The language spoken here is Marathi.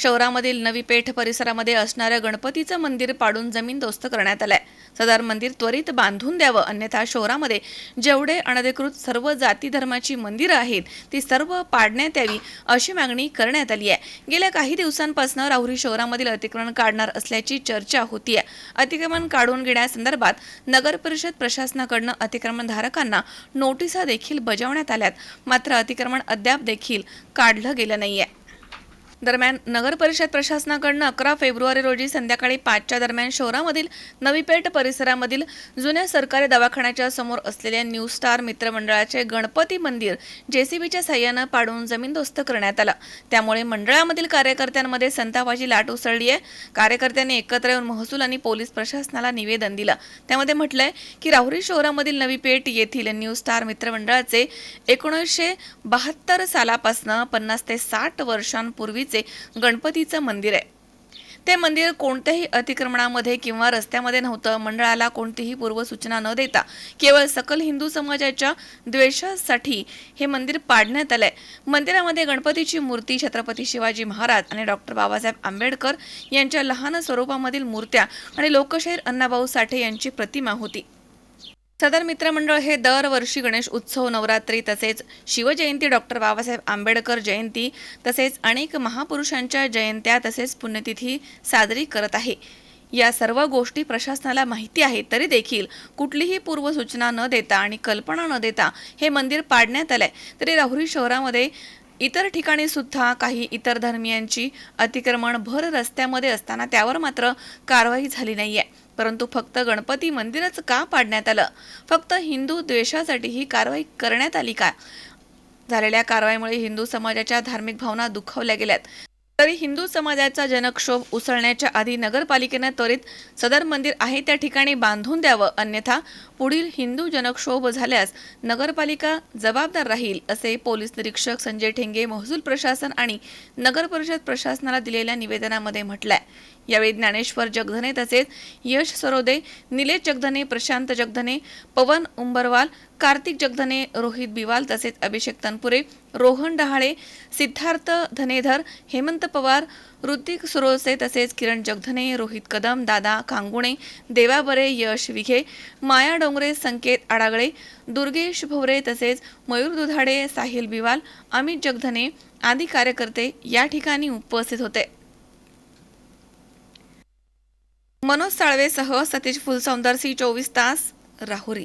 शहरामधील नवी पेठ परिसरामध्ये असणारं गणपतीचं मंदिर पाडून जमीनदोस्त करण्यात आलंय. सदर मंदिर त्वरित बांधून द्यावं अन्यथा शहरामध्ये जेवढे अनधिकृत सर्व जाती धर्माची मंदिरं आहेत ती सर्व पाडण्यात यावी अशी मागणी करण्यात आली आहे. गेल्या काही दिवसांपासून राहुरी शहरामधील अतिक्रमण काढणार असल्याची चर्चा होती आहे अतिक्रमण काढून घेण्यासंदर्भात नगर परिषद प्रशासनाकडनं अतिक्रमणधारकांना नोटिसा देखील बजावण्यात आल्यात. मात्र अतिक्रमण अद्याप देखील काढलं गेलं नाहीये. दरम्यान नगर परिषद प्रशासनाकडनं अकरा फेब्रुवारी रोजी संध्याकाळी पाचच्या दरम्यान शहरामधील नवीपेठ परिसरामधील जुन्या सरकारी दवाखान्याच्या समोर असलेल्या न्यू स्टार मित्रमंडळाचे गणपती मंदिर जेसीबीच्या साह्यानं पाडून जमीनदोस्त करण्यात आला. त्यामुळे मंडळामधील कार्यकर्त्यांमध्ये संतापाची लाट उसळली आहे. कार्यकर्त्यांनी एकत्र येऊन महसूल आणि पोलीस प्रशासनाला निवेदन दिलं. त्यामध्ये म्हटलंय की राहुरी शहरामधील नवीपेठ येथील न्यू स्टार मित्रमंडळाचे एकोणीसशे बहात्तर सालापासून पन्नास ते साठ वर्षांपूर्वीच गणपतीचं मंदिर आहे. ते मंदिर कोणत्याही अतिक्रमणामध्ये किंवा रस्त्यामध्ये नव्हतं. मंडळाला कोणतीही पूर्वसूचना न देता केवळ सकल हिंदू समाजाच्या द्वेषासाठी हे मंदिर पाडण्यात आलंय. मंदिरामध्ये गणपतीची मूर्ती छत्रपती शिवाजी महाराज आणि डॉक्टर बाबासाहेब आंबेडकर यांच्या लहान स्वरूपामधील मूर्त्या आणि लोकशाहीर अण्णाभाऊ साठे यांची प्रतिमा होती. सदर मित्रमंडळ हे दरवर्षी गणेश उत्सव नवरात्री तसेच शिवजयंती डॉक्टर बाबासाहेब आंबेडकर जयंती तसेच अनेक महापुरुषांच्या जयंत्या तसेच पुण्यतिथी साजरी करत आहे. या सर्व गोष्टी प्रशासनाला माहिती आहे तरी देखील कुठलीही पूर्वसूचना न देता आणि कल्पना न देता हे मंदिर पाडण्यात आलंय. तरी राहुरी शहरामध्ये इतर ठिकाणी सुद्धा काही इतर धर्मियांची अतिक्रमण भर रस्त्यामध्ये असताना त्यावर मात्र कारवाई झाली नाही आहे परंतु फक्त गणपती मंदिरच का पाडण्यात आलं? फक्त हिंदू द्वेषासाठी ही कारवाई करण्यात आली का? झालेल्या कारवाईमुळे हिंदू समाजाच्या धार्मिक भावना दुखावल्या गेल्यात. तरी हिंदू समाजाचा जनक्षोभ उसळण्याच्या आधी नगरपालिकेनं त्वरित सदर मंदिर आहे त्या ठिकाणी बांधून द्यावं अन्यथा पुढील हिंदू जनक्षोभ झाल्यास नगरपालिका जबाबदार राहील असे पोलीस निरीक्षक संजय ठेंगे महसूल प्रशासन आणि नगर परिषद प्रशासनाला दिलेल्या निवेदनामध्ये म्हटलंय. यावेळी ज्ञानेश्वर जगधने तसेच यश सरोदे निलेश जगधने प्रशांत जगधने पवन उंबरवाल कार्तिक जगधने रोहित बिवाल तसेच अभिषेक तनपुरे रोहन डहाळे सिद्धार्थ धनेधर हेमंत पवार ऋतिक सुरोसे तसेच किरण जगधने रोहित कदम दादा कांगुणे देवा बरे यश विघे माया डोंगरे संकेत आडागळे दुर्गेश भोवरे तसेच मयूर दुधाडे साहिल बिवाल अमित जगधने आदी कार्यकर्ते या ठिकाणी उपस्थित होते. मनोज साळवेसह सतीश फुलसौंदरसी चोवीस तास राहुरी.